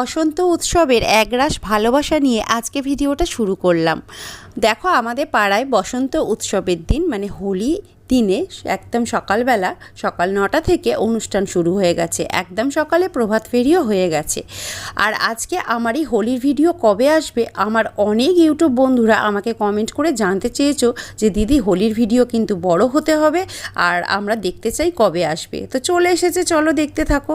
বসন্ত উৎসবের একরাশ ভালোবাসা নিয়ে আজকে ভিডিওটা শুরু করলাম। দেখো, আমাদের পাড়ায় বসন্ত উৎসবের দিন মানে হোলি দিনে একদম সকালবেলা সকাল নটা থেকে অনুষ্ঠান শুরু হয়ে গেছে। একদম সকালে প্রভাত ফেরিও হয়ে গেছে। আর আজকে আমার এই হোলির ভিডিও কবে আসবে, আমার অনেক ইউটিউব বন্ধুরা আমাকে কমেন্ট করে জানতে চেয়েছো যে, দিদি, হোলির ভিডিও কিন্তু বড় হতে হবে আর আমরা দেখতে চাই কবে আসবে। তো চলে এসেছে, চলো দেখতে থাকো।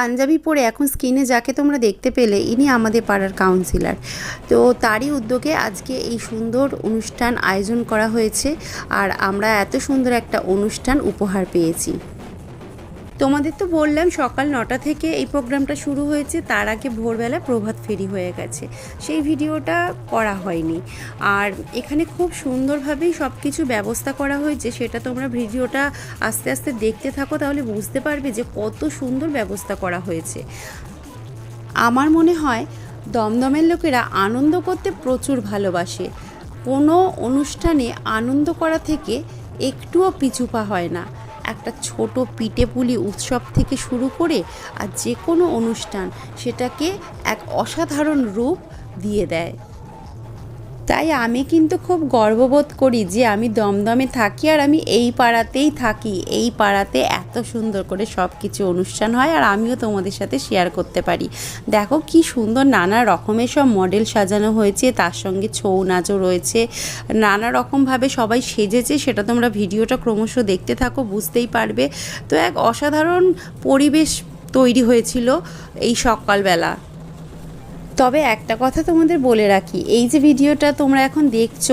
পাঞ্জাবি পরে এখন স্ক্রিনে যাকে তোমরা দেখতে পেলে, ইনি আমাদের পাড়ার কাউন্সিলার তো তারই উদ্যোগে আজকে এই সুন্দর অনুষ্ঠান আয়োজন করা হয়েছে, আর আমরা এত সুন্দর একটা অনুষ্ঠান উপহার পেয়েছি। তোমাদের তো বললাম সকাল নটা থেকে এই প্রোগ্রামটা শুরু হয়েছে, তার আগে ভোরবেলা প্রভাত ফেরি হয়ে গেছে। সেই ভিডিওটা করা হয়নি। আর এখানে খুব সুন্দরভাবেই সব কিছু ব্যবস্থা করা হয়েছে, সেটা তোমরা ভিডিওটা আস্তে আস্তে দেখতে থাকো, তাহলে বুঝতে পারবে যে কত সুন্দর ব্যবস্থা করা হয়েছে। আমার মনে হয় দমদমের লোকেরা আনন্দ করতে প্রচুর ভালোবাসে। কোনো অনুষ্ঠানে আনন্দ করা থেকে একটুও পিছুপা হয় না। একটা ছোট পিঠেপুলি উৎসব থেকে শুরু করে আর যে কোনো অনুষ্ঠান সেটাকে এক অসাধারণ রূপ দিয়ে দেয়। তাই আমি কিন্তু খুব গর্ববোধ করি যে আমি দমদমে থাকি আর আমি এই পাড়াতেই থাকি। এই পাড়াতে এত সুন্দর করে সব কিছু অনুষ্ঠান হয় আর আমিও তোমাদের সাথে শেয়ার করতে পারি। দেখো কি সুন্দর নানা রকমের সব মডেল সাজানো হয়েছে, তার সঙ্গে ছৌ নাচও রয়েছে। নানা রকমভাবে সবাই সেজেছে, সেটা তোমরা ভিডিওটা ক্রমশ দেখতে থাকো, বুঝতেই পারবে। তো এক অসাধারণ পরিবেশ তৈরি হয়েছিল এই সকালবেলা। তবে একটা কথা তোমাদের বলে রাখি, এই যে ভিডিওটা তোমরা এখন দেখছ,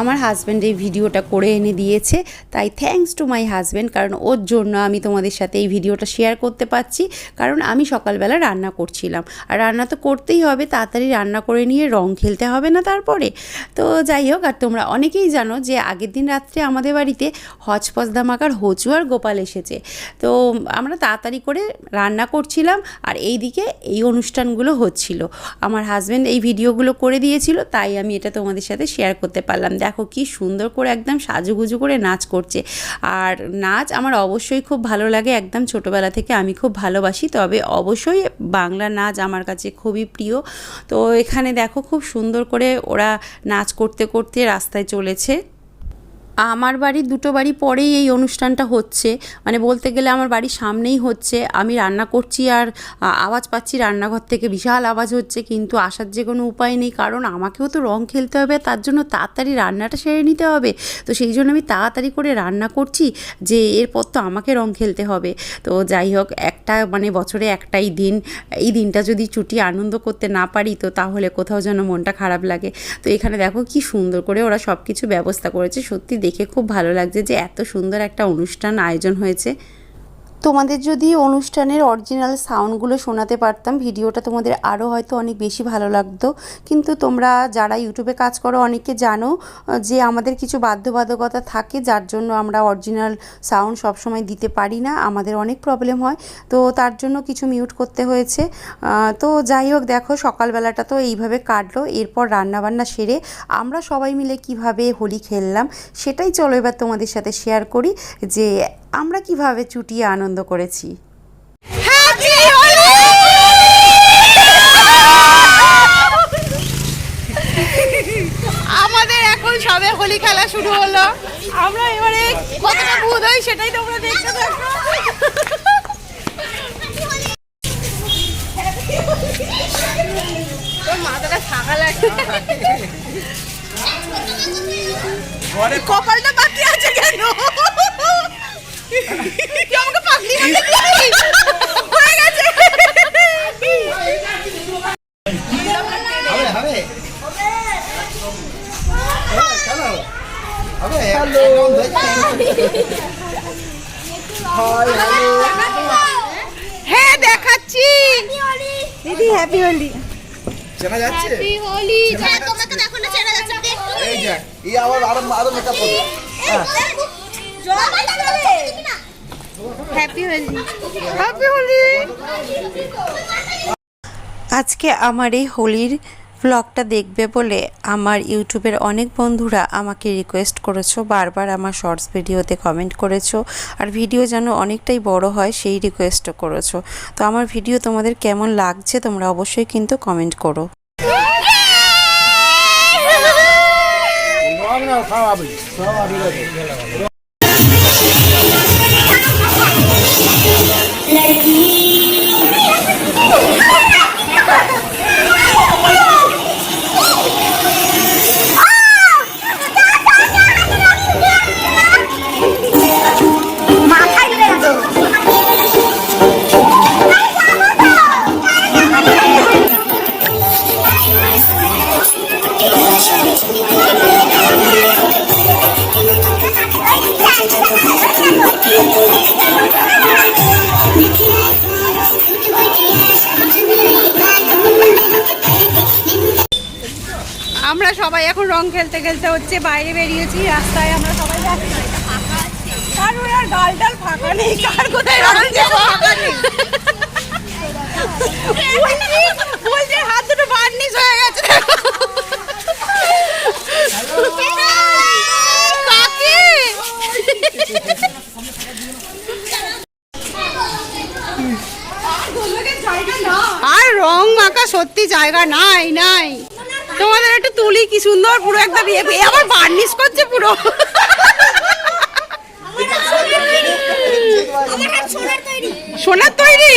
আমার হাজব্যান্ড এই ভিডিওটা করে এনে দিয়েছে, তাই থ্যাঙ্কস টু মাই হাজব্যান্ড কারণ ওর জন্য আমি তোমাদের সাথে এই ভিডিওটা শেয়ার করতে পারছি, কারণ আমি সকালবেলা রান্না করছিলাম। আর রান্না তো করতেই হবে, তাড়াতাড়ি রান্না করে নিয়ে রং খেলতে হবে না তারপরে। তো যাই হোক, আর তোমরা অনেকেই জানো যে আগের দিন রাত্রে আমাদের বাড়িতে হজপজ দামাকার হচু আর গোপাল এসেছে। তো আমরা তাড়াতাড়ি করে রান্না করছিলাম, আর এই দিকে এই অনুষ্ঠানগুলো হচ্ছিল। আমার হাজব্যান্ড এই ভিডিওগুলো করে দিয়েছিল, তাই আমি এটা তোমাদের সাথে শেয়ার করতে পারলাম। দেখো কি সুন্দর করে একদম সাজুগুজু করে নাচ করছে। আর নাচ আমার অবশ্যই খুব ভালো লাগে, একদম ছোটোবেলা থেকে আমি খুব ভালোবাসি। তবে অবশ্যই বাংলা নাচ আমার কাছে খুবই প্রিয়। তো এখানে দেখো খুব সুন্দর করে ওরা নাচ করতে করতে রাস্তায় চলেছে। আমার বাড়ির দুটো বাড়ি পরেই এই অনুষ্ঠানটা হচ্ছে। মানে বলতে গেলে আমার বাড়ির সামনেই হচ্ছে। আমি রান্না করছি আর আওয়াজ পাচ্ছি রান্নাঘর থেকে। বিশাল আওয়াজ হচ্ছে, কিন্তু আসার যে কোনো উপায় নেই। কারণ আমাকেও তো রং খেলতে হবে, তার জন্য তাড়াতাড়ি রান্নাটা সেরে নিতে হবে। তো সেই জন্য আমি তাড়াতাড়ি করে রান্না করছি যে এরপর তো আমাকে রং খেলতে হবে। তো যাই হোক, একটা মানে বছরে একটাই দিন। এই দিনটা যদি ছুটি আনন্দ করতে না পারি, তো তাহলে কোথাও যেন মনটা খারাপ লাগে। তো এখানে দেখো কি সুন্দর করে ওরা সব কিছু ব্যবস্থা করেছে। সত্যি দেখে খুব ভালো লাগছে যে এত সুন্দর একটা অনুষ্ঠান আয়োজন হয়েছে। তোমাদের যদি অনুষ্ঠানের অরিজিনাল সাউন্ডগুলো শোনাতে পারতাম, ভিডিওটা তোমাদের আরও হয়তো অনেক বেশি ভালো লাগতো। কিন্তু তোমরা যারা ইউটিউবে কাজ করো, অনেকে জানো যে আমাদের কিছু বাধ্যবাধকতা থাকে, যার জন্য আমরা অরিজিনাল সাউন্ড সবসময় দিতে পারি না। আমাদের অনেক প্রবলেম হয়। তো তার জন্য কিছু মিউট করতে হয়েছে। তো যাই হোক, দেখো, সকালবেলাটা তো এইভাবে কাটলো। এরপর রান্নাবান্না সেরে আমরা সবাই মিলে কীভাবে হোলি খেললাম, সেটাই চলো এবার তোমাদের সাথে শেয়ার করি যে আমরা কীভাবে চুটিয়ে আনন্দ করেছি? আমাদের এখন সবে হোলি খেলা শুরু হলো। আমরা এবারে কতটা ভূত হই সেটাই তোমরা দেখতে থাকো। তোর মাথাটা ছাগা লাগছে কপালটা বাকি আছে কেন? তুই আমাকে পাগলি হয়ে গেছে হ্যাঁ দেখাচ্ছি। দিদি হ্যাপি হোলি চেনা যাচ্ছে? হোলি হ্যাঁ তোমাকে দেখো না চেনা যাচ্ছে এই যে আবার আরও আরও মেকআপ করবে হ্যাপি হোলি হ্যাপি হোলি আজকে আমার এই হোলির ব্লগটা দেখবে বলে আমার ইউটিউবের অনেক বন্ধুরা আমাকে রিকোয়েস্ট করেছ বারবার আমার শর্টস ভিডিওতে কমেন্ট করেছ আর ভিডিও যেন অনেকটাই বড় হয় সেই রিকোয়েস্টও করেছ। তো আমার ভিডিও তোমাদের কেমন লাগছে তোমরা অবশ্যই কিন্তু কমেন্ট করো। আমরা সবাই এখন রং খেলতে খেলতে হচ্ছে বাইরে বেরিয়েছি রাস্তায় আমরা সবাই যাচ্ছি। কারণ আর গাল ডাল ফাঁকা নেই কার কোথায় ফাঁকা নেই। বলছি- বলছি হাত দুটো বার্নিশ হয়ে গেছে। আর রং মাখা সত্যি জায়গা নাই নাই। তোমাদের একটু তুলি, কি সুন্দর, পুরো একদম ইয়ে এ আবার বার্নিশ করছে পুরো। সোনার তৈরি।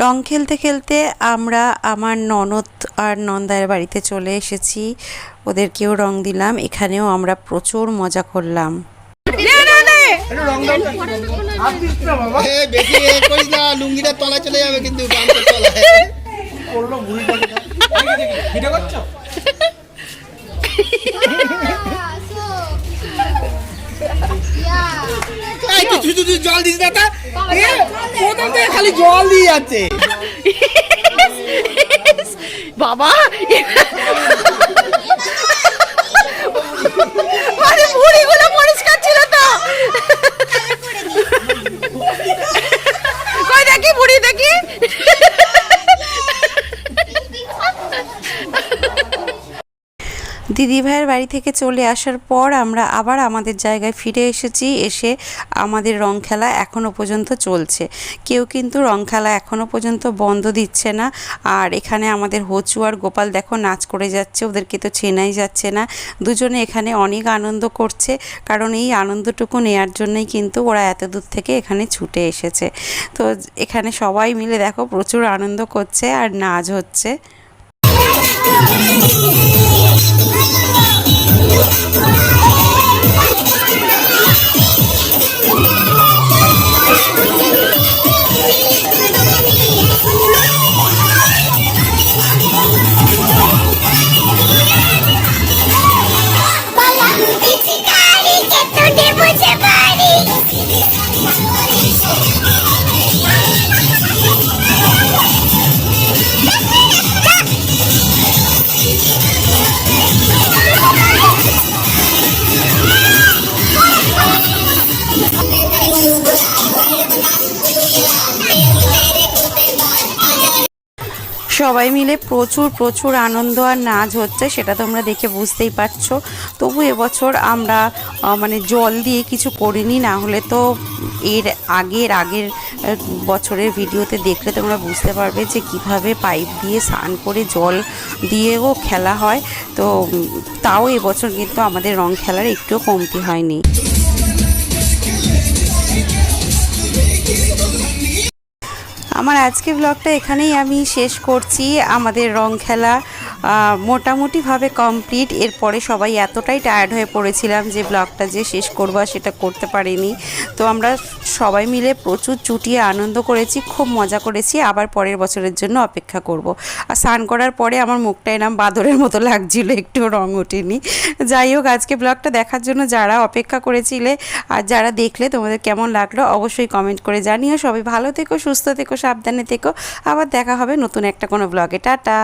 রং খেলতে খেলতে আমরা আমার ননদ আর নন্দায়ের বাড়িতে চলে এসেছি। ওদেরকেও রং দিলাম, এখানেও আমরা প্রচুর মজা করলাম। বেশি এ করিস না লুঙ্গিটা তলায় চলে যাবে কিন্তু গামছার তলায়। জল দিস না প্রথম থেকে খালি জল দিয়ে যাচ্ছে? বাবা আরে ভুড়িগুলো পরিষ্কার ছিল তো কই দেখি ভুড়ি দেখি দিদি ভাইয়ের বাড়ি থেকে চলে আসার পর আমরা আবার আমাদের জায়গায় ফিরে এসেছি, এসে আমাদের রং খেলা এখনও পর্যন্ত চলছে। কেউ কিন্তু রং খেলা এখনও পর্যন্ত বন্ধ দিচ্ছে না। আর এখানে আমাদের হচু আর গোপাল দেখো নাচ করে যাচ্ছে, ওদেরকে তো চেনাই যাচ্ছে না। দুজনে এখানে অনেক আনন্দ করছে, কারণ এই আনন্দটুকু নেয়ার জন্যই কিন্তু ওরা এত দূর থেকে এখানে ছুটে এসেছে। তো এখানে সবাই মিলে দেখো প্রচুর আনন্দ করছে আর নাচ হচ্ছে। সবাই মিলে প্রচুর প্রচুর আনন্দ আর নাচ হচ্ছে, সেটা তোমরা দেখে বুঝতেই পারছ। তবু এবছর আমরা মানে জল দিয়ে কিছু করিনি, না হলে তো এর আগের আগের বছরের ভিডিওতে দেখলে তোমরা বুঝতে পারবে যে কীভাবে পাইপ দিয়ে স্নান করে জল দিয়েও খেলা হয়। তো, তাও এবছর কিন্তু আমাদের রং খেলার একটুও কমতি হয়নি। আমার আজকে ব্লগটা এখানেই আমি শেষ করছি। আমাদের রং খেলা মোটামুটিভাবে কমপ্লিট এরপরে সবাই এতটাই টায়ার্ড হয়ে পড়েছিলাম যে ব্লগটা যে শেষ করব সেটা করতে পারিনি। তো আমরা সবাই মিলে প্রচুর চুটিয়ে আনন্দ করেছি, খুব মজা করেছি। আবার পরের বছরের জন্য অপেক্ষা করব। আর স্নান করার পরে আমার মুখটা এরম বাদরের মতো লাগছিল, একটু রং ওঠেনি। যাই হোক, আজকে ব্লগটা দেখার জন্য যারা অপেক্ষা করেছিলে আর যারা দেখলে তোমাদের কেমন লাগল অবশ্যই কমেন্ট করে জানিও। সবাই ভালো থেকো, সুস্থ থেকো, সাবধানে থেকো। আবার দেখা হবে নতুন একটা কোনো ব্লগে টাটা!